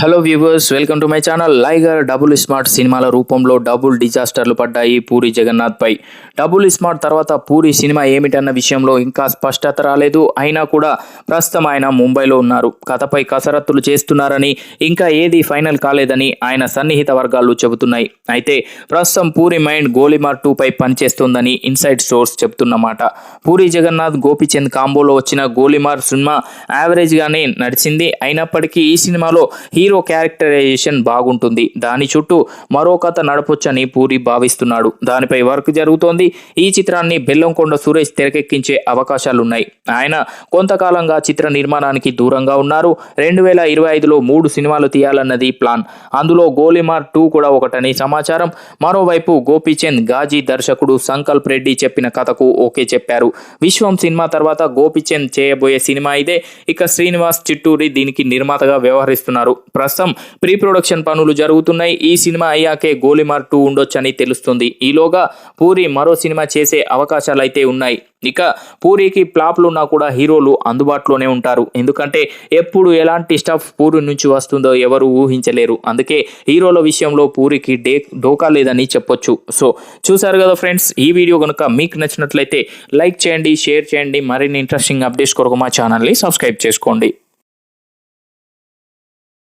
Hello viewers welcome to my channel Liger double smart సినిమాల రూపంలో double డిజాస్టర్లు పడ్డాయి పూరి జగన్నాథ్ పై. డబుల్ స్మార్ట్ తర్వాత పూరి సినిమా ఏమిటన్న విషయంలో ఇంకా స్పష్టత రాలేదు. అయినా కూడా ప్రస్తుతం ఆయన ముంబైలో ఉన్నారు. కథపై కసరత్తులు చేస్తున్నారని ఇంకా ఏది ఫైనల్ కాలేదని ఆయన సన్నిహిత వర్గాలు చెబుతున్నాయి. అయితే ప్రస్తుతం పూరి మైండ్ గోలిమార్ టూ పై పనిచేస్తోందని ఇన్సైడ్ సోర్స్ చెబుతున్నమాట. పూరి జగన్నాథ్ గోపిచంద్ కాంబోలో వచ్చిన గోలిమార్ సినిమా యావరేజ్గానే నడిచింది. అయినప్పటికీ ఈ సినిమాలో హీరో హీరో క్యారెక్టరైజేషన్ బాగుంటుంది. దాని చుట్టూ మరో కథ నడపొచ్చని పూరి భావిస్తున్నాడు. దానిపై వర్క్ జరుగుతోంది. ఈ చిత్రాన్ని బెల్లంకొండ సురేష్ తెరకెక్కించే అవకాశాలున్నాయి. ఆయన కొంతకాలంగా చిత్ర నిర్మాణానికి దూరంగా ఉన్నారు. రెండు వేల ఇరవై ఐదులో మూడు సినిమాలు తీయాలన్నది ప్లాన్. అందులో గోలిమార్ టూ కూడా ఒకటని సమాచారం. మరోవైపు గోపీచంద్ గాజీ దర్శకుడు సంకల్ప్ రెడ్డి చెప్పిన కథకు ఓకే చెప్పారు. విశ్వం సినిమా తర్వాత గోపీచంద్ చేయబోయే సినిమా ఇదే. ఇక శ్రీనివాస్ చిట్టూరి దీనికి నిర్మాతగా వ్యవహరిస్తున్నారు. ప్రస్తుతం ప్రీ ప్రొడక్షన్ పనులు జరుగుతున్నాయి. ఈ సినిమా అయ్యాకే గోలిమార్ టూ ఉండొచ్చని తెలుస్తుంది. ఈలోగా పూరి మరో సినిమా చేసే అవకాశాలు అయితే ఉన్నాయి. ఇక పూరికి ప్లాప్లున్నా కూడా హీరోలు అందుబాటులోనే ఉంటారు. ఎందుకంటే ఎప్పుడు ఎలాంటి స్టఫ్ పూరి నుంచి వస్తుందో ఎవరు ఊహించలేరు. అందుకే హీరోల విషయంలో పూరికి డే డోకా లేదని చెప్పొచ్చు. సో చూసారు కదా ఫ్రెండ్స్ ఈ వీడియో కనుక మీకు నచ్చినట్లయితే లైక్ చేయండి షేర్ చేయండి. మరిన్ని ఇంట్రెస్టింగ్ అప్డేట్స్ కొరకు మా ఛానల్ని సబ్స్క్రైబ్ చేసుకోండి.